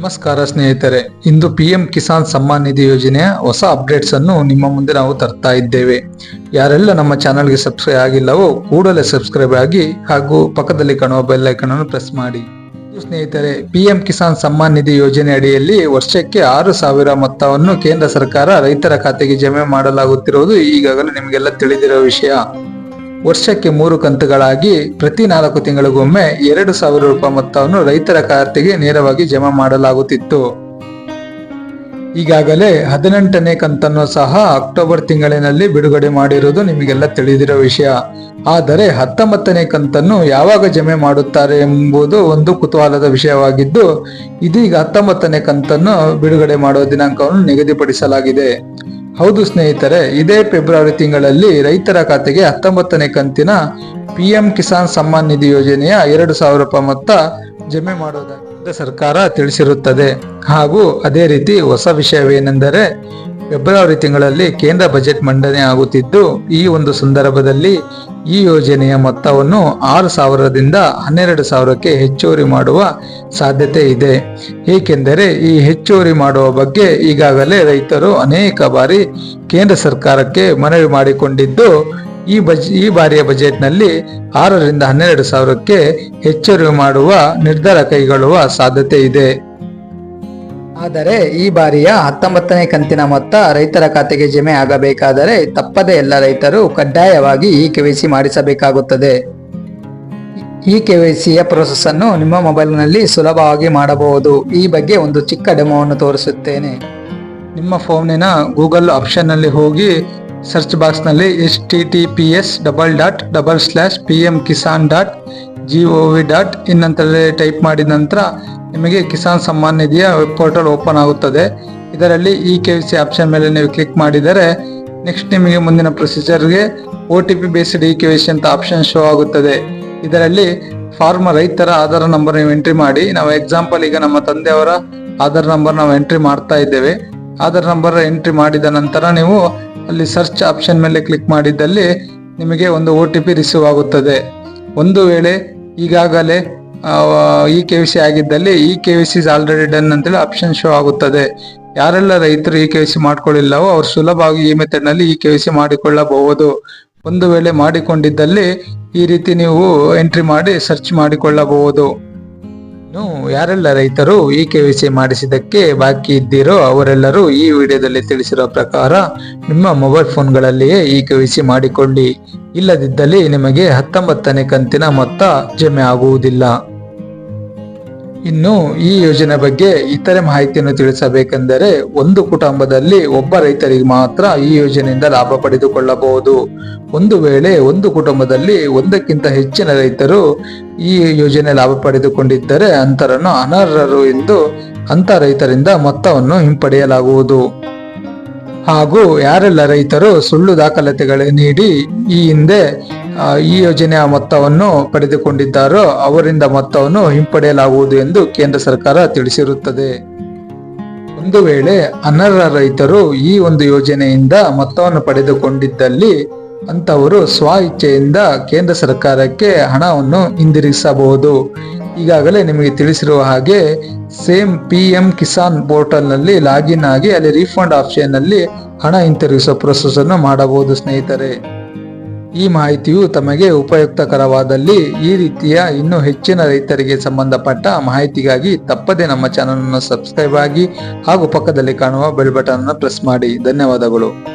ನಮಸ್ಕಾರ ಸ್ನೇಹಿತರೆ. ಇಂದು ಪಿ ಎಂ ಕಿಸಾನ್ ಸಮ್ಮಾನ್ ನಿಧಿ ಯೋಜನೆಯ ಹೊಸ ಅಪ್ಡೇಟ್ಸ್ ಅನ್ನು ನಿಮ್ಮ ಮುಂದೆ ನಾವು ತರ್ತಾ ಇದ್ದೇವೆ. ಯಾರೆಲ್ಲ ನಮ್ಮ ಚಾನಲ್ಗೆ ಸಬ್ಸ್ಕ್ರೈಬ್ ಆಗಿಲ್ಲವೋ ಕೂಡಲೇ ಸಬ್ಸ್ಕ್ರೈಬ್ ಆಗಿ ಹಾಗೂ ಪಕ್ಕದಲ್ಲಿ ಕಾಣುವ ಬೆಲ್ ಐಕನ್ ಅನ್ನು ಪ್ರೆಸ್ ಮಾಡಿ. ಸ್ನೇಹಿತರೆ ಪಿ ಎಂ ಕಿಸಾನ್ ಸಮ್ಮಾನ್ ನಿಧಿ ಯೋಜನೆ ಅಡಿಯಲ್ಲಿ ವರ್ಷಕ್ಕೆ ಆರು ಸಾವಿರ ಮೊತ್ತವನ್ನು ಕೇಂದ್ರ ಸರ್ಕಾರ ರೈತರ ಖಾತೆಗೆ ಜಮೆ ಮಾಡಲಾಗುತ್ತಿರುವುದು ಈಗಾಗಲೇ ನಿಮಗೆಲ್ಲ ತಿಳಿದಿರೋ ವಿಷಯ. ವರ್ಷಕ್ಕೆ ಮೂರು ಕಂತುಗಳಾಗಿ ಪ್ರತಿ ನಾಲ್ಕು ತಿಂಗಳಿಗೊಮ್ಮೆ ಎರಡು ಸಾವಿರ ರೂಪಾಯಿ ಮೊತ್ತವನ್ನು ರೈತರ ಖಾತೆಗೆ ನೇರವಾಗಿ ಜಮಾ ಮಾಡಲಾಗುತ್ತಿತ್ತು. ಈಗಾಗಲೇ ಹದಿನೆಂಟನೇ ಕಂತನ್ನು ಸಹ ಅಕ್ಟೋಬರ್ ತಿಂಗಳಿನಲ್ಲಿ ಬಿಡುಗಡೆ ಮಾಡಿರುವುದು ನಿಮಗೆಲ್ಲ ತಿಳಿದಿರೋ ವಿಷಯ. ಆದರೆ ಹತ್ತೊಂಬತ್ತನೇ ಕಂತನ್ನು ಯಾವಾಗ ಜಮೆ ಮಾಡುತ್ತಾರೆ ಎಂಬುದು ಒಂದು ಕುತೂಹಲದ ವಿಷಯವಾಗಿದ್ದು, ಇದೀಗ ಹತ್ತೊಂಬತ್ತನೇ ಕಂತನ್ನು ಬಿಡುಗಡೆ ಮಾಡುವ ದಿನಾಂಕವನ್ನು ನಿಗದಿಪಡಿಸಲಾಗಿದೆ. ಹೌದು ಸ್ನೇಹಿತರೆ, ಇದೇ ಫೆಬ್ರವರಿ ತಿಂಗಳಲ್ಲಿ ರೈತರ ಖಾತೆಗೆ ಹತ್ತೊಂಬತ್ತನೇ ಕಂತಿನ ಪಿಎಂ ಕಿಸಾನ್ ಸಮ್ಮಾನ್ ನಿಧಿ ಯೋಜನೆಯ ಎರಡು ಸಾವಿರ ರೂಪಾಯಿ ಮೊತ್ತ ಜಮೆ ಮಾಡುವುದಾಗಿ ಸರ್ಕಾರ ತಿಳಿಸಿರುತ್ತದೆ. ಹಾಗೂ ಅದೇ ರೀತಿ ಹೊಸ ವಿಷಯವೇನೆಂದರೆ, ಫೆಬ್ರವರಿ ತಿಂಗಳಲ್ಲಿ ಕೇಂದ್ರ ಬಜೆಟ್ ಮಂಡನೆ ಆಗುತ್ತಿದ್ದು, ಈ ಒಂದು ಸಂದರ್ಭದಲ್ಲಿ ಈ ಯೋಜನೆಯ ಮೊತ್ತವನ್ನು ಆರು ಸಾವಿರದಿಂದ ಹನ್ನೆರಡು ಸಾವಿರಕ್ಕೆ ಹೆಚ್ಚುವರಿ ಮಾಡುವ ಸಾಧ್ಯತೆ ಇದೆ. ಏಕೆಂದರೆ ಈ ಹೆಚ್ಚುವರಿ ಮಾಡುವ ಬಗ್ಗೆ ಈಗಾಗಲೇ ರೈತರು ಅನೇಕ ಬಾರಿ ಕೇಂದ್ರ ಸರ್ಕಾರಕ್ಕೆ ಮನವಿ ಮಾಡಿಕೊಂಡಿದ್ದು, ಈ ಬಜ್, ಈ ಬಾರಿಯ ಬಜೆಟ್ನಲ್ಲಿ ಆರರಿಂದ ಹನ್ನೆರಡು ಸಾವಿರಕ್ಕೆ ಹೆಚ್ಚುವರಿ ಮಾಡುವ ನಿರ್ಧಾರ ಕೈಗೊಳ್ಳುವ ಸಾಧ್ಯತೆ ಇದೆ. ಆದರೆ ಈ ಬಾರಿಯ ಹತ್ತೊಂಬತ್ತನೇ ಕಂತಿನ ಮೊತ್ತ ರೈತರ ಖಾತೆಗೆ ಜಮೆ ಆಗಬೇಕಾದರೆ ತಪ್ಪದೆ ಎಲ್ಲ ರೈತರು ಕಡ್ಡಾಯವಾಗಿ ಈ ಕೆವೈಸಿ ಮಾಡಿಸಬೇಕಾಗುತ್ತದೆ. ಈ ಕೆವೈಸಿಯ ಪ್ರೊಸೆಸ್ ಅನ್ನು ನಿಮ್ಮ ಮೊಬೈಲ್ನಲ್ಲಿ ಸುಲಭವಾಗಿ ಮಾಡಬಹುದು. ಈ ಬಗ್ಗೆ ಒಂದು ಚಿಕ್ಕ ಡೆಮೋವನ್ನು ತೋರಿಸುತ್ತೇನೆ. ನಿಮ್ಮ ಫೋನಿನ ಗೂಗಲ್ ಆಪ್ಷನ್ನಲ್ಲಿ ಹೋಗಿ ಸರ್ಚ್ ಬಾಕ್ಸ್ನಲ್ಲಿ H T T P S double dot double slash P M Kisan dot G O V dot ಇನ್ನಂತರ type ಮಾಡಿದ ನಂತರ ನಿಮಗೆ ಕಿಸಾನ್ ಸಮ್ಮಾನ್ ನಿಧಿಯ ವೆಬ್ ಪೋರ್ಟಲ್ ಓಪನ್ ಆಗುತ್ತದೆ. ಇದರಲ್ಲಿ ಇ ಕೆ ಸಿ ಆಪ್ಷನ್ ಮೇಲೆ ನೀವು ಕ್ಲಿಕ್ ಮಾಡಿದರೆ ನೆಕ್ಸ್ಟ್ ನಿಮಗೆ ಮುಂದಿನ ಪ್ರೊಸೀಜರ್ಗೆ O T P based E K C ಅಂತ ಆಪ್ಷನ್ ಶೋ ಆಗುತ್ತದೆ. ಇದರಲ್ಲಿ ಫಾರ್ಮ ರೈತರ ಆಧಾರ್ ನಂಬರ್ ನೀವು ಎಂಟ್ರಿ ಮಾಡಿ. ನಾವು ಎಕ್ಸಾಂಪಲ್ ಈಗ ನಮ್ಮ ತಂದೆಯವರ ಆಧಾರ್ ನಂಬರ್ ನಾವು ಎಂಟ್ರಿ ಮಾಡ್ತಾ ಇದ್ದೇವೆ. ಆಧಾರ್ ನಂಬರ್ ಎಂಟ್ರಿ ಮಾಡಿದ ನಂತರ ನೀವು ಅಲ್ಲಿ ಸರ್ಚ್ ಆಪ್ಷನ್ ಮೇಲೆ ಕ್ಲಿಕ್ ಮಾಡಿದ್ದಲ್ಲಿ ನಿಮಗೆ ಒಂದು ಒ ಟಿ ಪಿ ರಿಸೀವ್ ಆಗುತ್ತದೆ. ಒಂದು ವೇಳೆ ಈಗಾಗಲೇ ಇ ಕೆ ವಿ ಸಿ ಆಗಿದ್ದಲ್ಲಿ E K Y C already done ಅಂತೇಳಿ ಆಪ್ಷನ್ ಶೋ ಆಗುತ್ತದೆ. ಯಾರೆಲ್ಲ ರೈತರು ಇ ಕೆ ವಿ ಸಿ ಮಾಡ್ಕೊಳ್ಳಿಲ್ಲವೋ ಅವ್ರು ಸುಲಭವಾಗಿ ಈ ಮೆಥಡ್ನಲ್ಲಿ ಇ ಕೆ ವಿ ಸಿ ಮಾಡಿಕೊಳ್ಳಬಹುದು. ಒಂದು ವೇಳೆ ಮಾಡಿಕೊಂಡಿದ್ದಲ್ಲಿ ಈ ರೀತಿ ನೀವು ಎಂಟ್ರಿ ಮಾಡಿ ಸರ್ಚ್ ಮಾಡಿಕೊಳ್ಳಬಹುದು. ಇನ್ನು ಯಾರೆಲ್ಲ ರೈತರು ಇ ಕೆ ವಿ ಸಿ ಮಾಡಿಸಿದ್ದಕ್ಕೆ ಬಾಕಿ ಇದ್ದೀರೋ ಅವರೆಲ್ಲರೂ ಈ ವಿಡಿಯೋದಲ್ಲಿ ತಿಳಿಸಿರೋ ಪ್ರಕಾರ ನಿಮ್ಮ ಮೊಬೈಲ್ ಫೋನ್ಗಳಲ್ಲಿಯೇ ಇ ಕೆ ವಿ ಸಿ ಮಾಡಿಕೊಳ್ಳಿ. ಇಲ್ಲದಿದ್ದಲ್ಲಿ ನಿಮಗೆ ಹತ್ತೊಂಬತ್ತನೇ ಕಂತಿನ ಮೊತ್ತ ಜಮೆ ಆಗುವುದಿಲ್ಲ. ಇನ್ನು ಈ ಯೋಜನೆ ಬಗ್ಗೆ ಇತರೆ ಮಾಹಿತಿಯನ್ನು ತಿಳಿಸಬೇಕೆಂದರೆ ಒಂದು ಕುಟುಂಬದಲ್ಲಿ ಒಬ್ಬ ರೈತರಿಗೆ ಮಾತ್ರ ಈ ಯೋಜನೆಯಿಂದ ಲಾಭ ಪಡೆದುಕೊಳ್ಳಬಹುದು. ಒಂದು ವೇಳೆ ಒಂದು ಕುಟುಂಬದಲ್ಲಿ ಒಂದಕ್ಕಿಂತ ಹೆಚ್ಚಿನ ರೈತರು ಈ ಯೋಜನೆ ಲಾಭ ಪಡೆದುಕೊಂಡಿದ್ದರೆ ಅಂತರನ್ನು ಅನರ್ಹರು ಎಂದು ಅಂತ ರೈತರಿಂದ ಮೊತ್ತವನ್ನು ಹಿಂಪಡೆಯಲಾಗುವುದು. ಹಾಗೂ ಯಾರೆಲ್ಲ ರೈತರು ಸುಳ್ಳು ದಾಖಲಾತಿಗಳು ನೀಡಿ ಈ ಹಿಂದೆ ಈ ಯೋಜನೆಯ ಮೊತ್ತವನ್ನು ಪಡೆದುಕೊಂಡಿದ್ದಾರೋ ಅವರಿಂದ ಮೊತ್ತವನ್ನು ಹಿಂಪಡೆಯಲಾಗುವುದು ಎಂದು ಕೇಂದ್ರ ಸರ್ಕಾರ ತಿಳಿಸಿರುತ್ತದೆ. ಒಂದು ವೇಳೆ ಅನರ್ಹ ರೈತರು ಈ ಒಂದು ಯೋಜನೆಯಿಂದ ಮೊತ್ತವನ್ನು ಪಡೆದುಕೊಂಡಿದ್ದಲ್ಲಿ ಅಂತವರು ಸ್ವ ಇಚ್ಛೆಯಿಂದ ಕೇಂದ್ರ ಸರ್ಕಾರಕ್ಕೆ ಹಣವನ್ನು ಹಿಂದಿರುಗಿಸಬಹುದು. ಈಗಾಗಲೇ ನಿಮಗೆ ತಿಳಿಸಿರುವ ಹಾಗೆ ಸೇಮ್ ಪಿ ಎಂ ಕಿಸಾನ್ ಪೋರ್ಟಲ್ನಲ್ಲಿ ಲಾಗಿನ್ ಆಗಿ ಅಲ್ಲಿ ರೀಫಂಡ್ ಆಪ್ಷನ್ನಲ್ಲಿ ಹಣ ಹಿಂತಿರುಗಿಸುವ ಪ್ರೊಸೆಸ್ ಅನ್ನು ಮಾಡಬಹುದು ಸ್ನೇಹಿತರೆ. ಈ ಮಾಹಿತಿಯು ತಮಗೆ ಉಪಯುಕ್ತಕರವಾದಲ್ಲಿ ಈ ರೀತಿಯ ಇನ್ನೂ ಹೆಚ್ಚಿನ ರೈತರಿಗೆ ಸಂಬಂಧಪಟ್ಟ ಮಾಹಿತಿಗಾಗಿ ತಪ್ಪದೆ ನಮ್ಮ ಚಾನಲ್ ಅನ್ನು ಸಬ್ಸ್ಕ್ರೈಬ್ ಆಗಿ ಹಾಗೂ ಪಕ್ಕದಲ್ಲಿ ಕಾಣುವ ಬೆಲ್ ಬಟನ್ ಅನ್ನು ಪ್ರೆಸ್ ಮಾಡಿ. ಧನ್ಯವಾದಗಳು.